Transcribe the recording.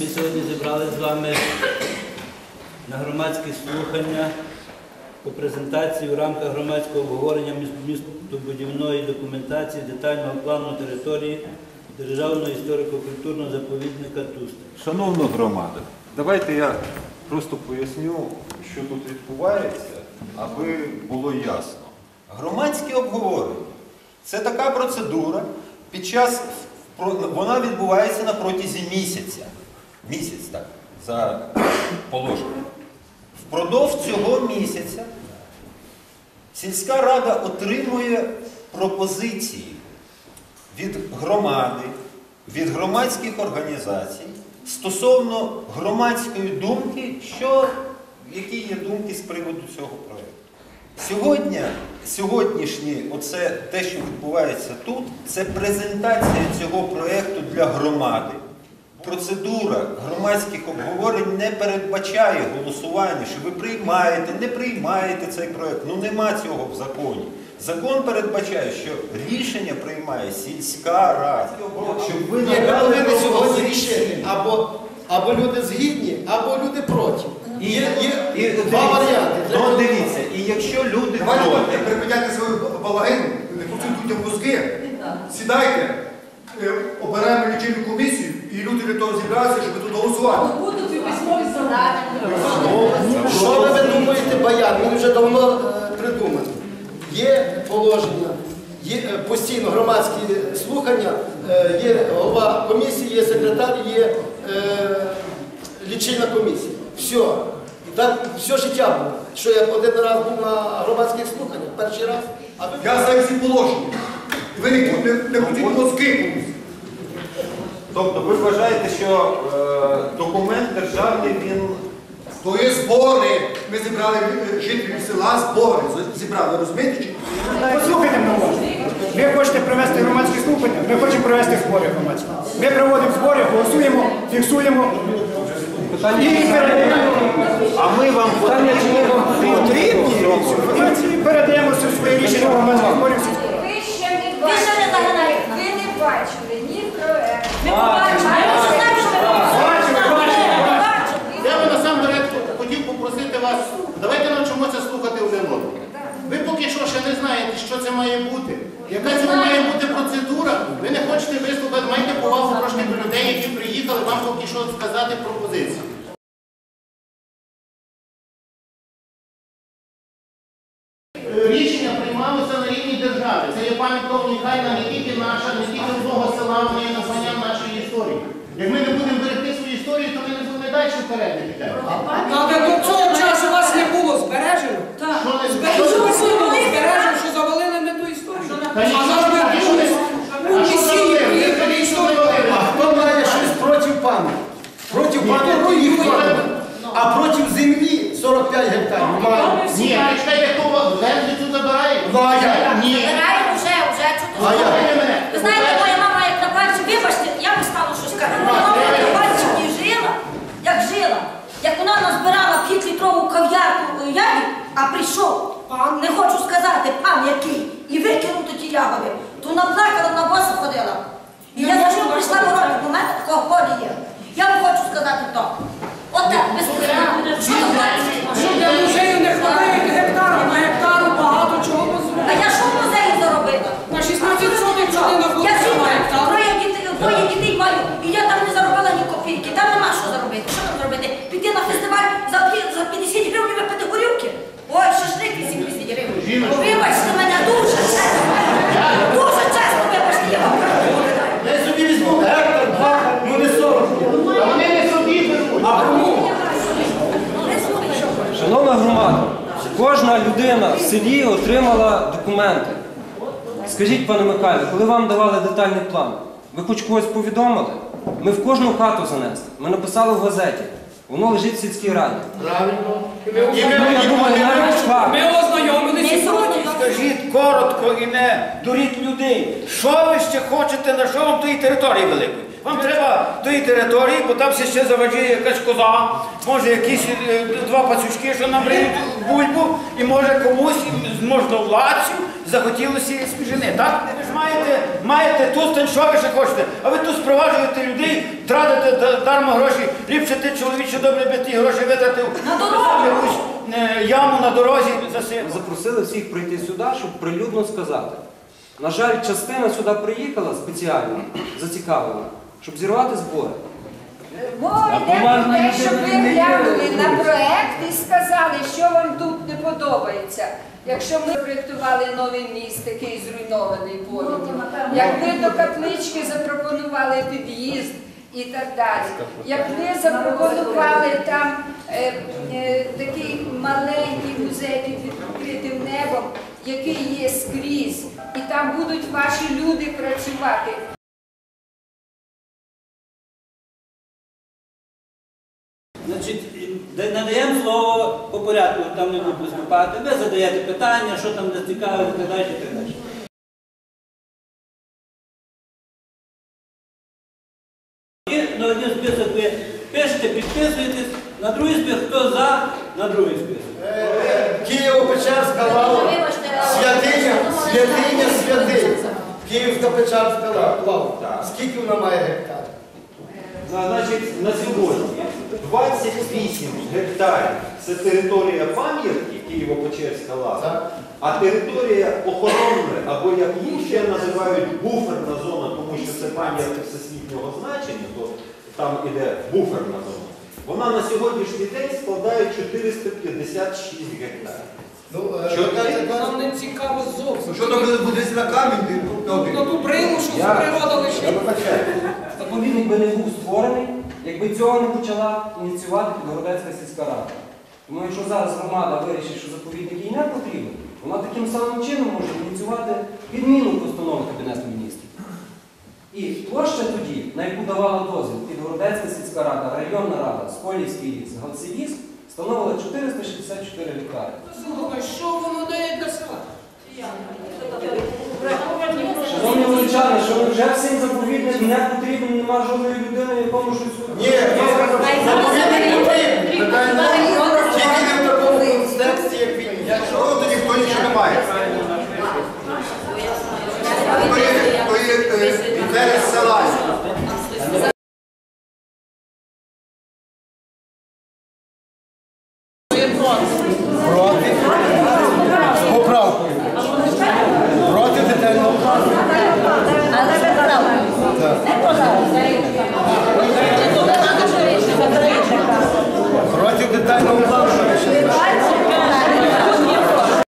Ми сьогодні зібрали з вами на громадські слухання по презентації в рамках громадського обговорення містобудівної документації детального плану території Державного історико-культурного заповідника Туста. Шановна громада, давайте я просто поясню, що тут відбувається, аби було ясно. Громадське обговорення це така процедура, під час вона відбувається на протязі місяця. Місяць так, за положенням. Впродовж цього місяця сільська рада отримує пропозиції від громади, від громадських організацій стосовно громадської думки, що, які є думки з приводу цього проєкту. Сьогодні, сьогоднішнє, оце те, що відбувається тут, це презентація цього проєкту для громади. Процедура громадських обговорень не передбачає голосування, що ви приймаєте, не приймаєте цей проєкт. Ну нема цього в законі. Закон передбачає, що рішення приймає сільська рада. Щоб ви ми надали повинні сьогодні пропозиції. рішити. Або, або люди згідні, або люди проти. І, Є, є і, два дивіться, варіанти. Ну, дивіться, і якщо люди Давайте проти, припиняйте свою балагину, не консультуйте мозги. Сідайте, е, обираємо лічильну комісію, і люди для того зібралися, щоб тут голосувати. Будуть і письмові замовлення. Що ви думаєте, баян? Він вже давно е, придуманий. Є положення, є е, постійно громадські слухання, е, є голова комісії, є секретар, є лічильна комісія. Все. Так все життя було. Що я один раз був на громадських слуханнях, перший раз, а ви Я знаю всі положення. Ви не, не, не крутіть мозки комусь. Тобто ви вважаєте, що е, документ державний він То є збори. Ми зібрали жителів села, збори зібрали, розумієте? чи? Послухайте мене уважно. Ви хочете провести громадські слухання, ми хочемо провести збори громадські. Ми проводимо збори, голосуємо, фіксуємо. І передаємо. А ми вам Потрібні інформації, передаємо все своє рішення громадських зборів. всі збори. Ви ще не Ви ще не бачили, загадаєте. ви не бачили ні проект. Ми побачимо. Ми вже знаємо, що ви Бачимо, бачимо, бачимо. Я би насамперед хотів попросити вас, давайте навчимося слухати один одного. Ви поки що ще не знаєте, що це має бути. Яка це має бути процедура? Ви не хочете вислухати, маєте повагу трошки до людей, які приїхали вам поки що сказати пропозиції. Е, Рішення приймалося на рівні держави. Це є пам'ятка унікальна не тільки наша, не тільки одного села, вона є названням нашої історії. Як ми не будемо берегти свою історію, то ми не будемо далі вперед не підемо. Але до цього часу вас не було збережено. Що не було збережено, що завалили не ту історію. Та А нічого зараз не ми що не- у А що місії завалили? приїхали Ви історію. завалили. А хто має щось проти пам'яті? Проти пам'яті ніхто не має. А проти землі 45 гектарів має. Ні, а чекайте, хто вас землю цю забирає? Ну, а? Ні. Забираємо вже, вже А чути. як? Слухайте мене. Ви знаєте, моя мама як на пальці, вибачте, я не стану щось сказати. Моя мама як на пальці не жила, як жила. Як вона назбирала 5-літрову кав'ярку ягід, а прийшов пан, не хочу сказати, пан який, і викинув ті ягоди, то вона плакала, на боса ходила. І я за що прийшла ворота, у мене такого полі є. Я вам хочу сказати то. Отак, без питань. Що ви бачите? Що для музею не хватає гектара, на гектару багато чого А дозволяє. я що в музеї заробила? На 16 сотень людина Я буде жінка, на гектар. троє дітей, двоє дітей маю, і я там не заробила ні копійки. Там нема що заробити. Що там зробити? Піти на фестиваль за, пі- за 50 гривень випити горілки? Ой, шашлик 80. Вибачте мене дуже чесно. Дуже чесно, вибачте, я вам говорю. Я собі візьму гектар, два, ну не 40. А вони не собі беруть. А кому? Шановна громада, кожна людина в селі отримала документи. Скажіть, пане Михайло, коли вам давали детальний план, ви хоч когось повідомили? Ми в кожну хату занесли. Ми написали в газеті. Воно лежить в сільській раді. Правильно. Ну, я думаю, навіть факт. Ми ознайомилися Не і проти. слухайте. Скажіть коротко і не дуріть людей. Що ви ще хочете, на що вам тої території великої? Вам треба тої території, бо там ще ще заважає якась коза, може якісь е, два пацючки, що набриють бульбу, і може комусь можновладцю захотілося свіжини, так? Ви ж маєте, маєте тут, що ви ще хочете, а ви тут спроваджуєте людей, тратите да- дарма гроші, ліпше ти чоловіче добре би ті гроші витратив На дорогу. якусь е, яму на дорозі засипав. Запросили всіх прийти сюди, щоб прилюдно сказати. На жаль, частина сюди приїхала спеціально, зацікавлена, щоб зірвати збори. Мова йде про те, щоб ви глянули на проект і сказали, що вам тут не подобається. Якщо ми проєктували новий міст, такий зруйнований повністю, якби до каплички запропонували під'їзд і так далі, якби запропонували там е, е, такий маленький музей під відкритим небом, який є скрізь, і там будуть ваші люди працювати. Значить, надаємо слово по порядку, там не будуть виступати. Ви задаєте питання, що там не цікаво, і так далі, і так далі. І на один список ви пишете, підписуєтесь, на другий список, хто за, на другий список. Києво-Печерська лава, святиня, святиня святиня. Київська Печерська лава. Скільки вона має гектарів? Значить, на сьогодні 28 гектарів це територія пам'ятки Києво-Печерська лава, а територія охоронна, або як її ще називають буферна зона, тому що це пам'ятка всесвітнього значення, то там іде буферна зона. Вона на сьогоднішній день складає 456 гектарів. Ну, е, Що ти? Нам не цікаво зовсім. Що там буде на камінь? На ту брилу, що Я- природа лишить. Заповідник би не був створений, якби цього не почала ініціювати Підгородецька сільська рада. Тому якщо зараз громада вирішить, що заповідник їй не потрібен, вона таким самим чином може ініціювати відміну постанови Кабінету міністрів. І площа тоді, на яку давала дозвіл Підгородецька сільська рада, районна рада, Сколівський ліс, Галцевіс, становила 464 гектари. Слухай, що воно дає для села? Шановні волчани, що ви вже всім заповідник не потрібен, нема жодної людини, якому щось Ні, я потрібен. Питання в тому, тільки не в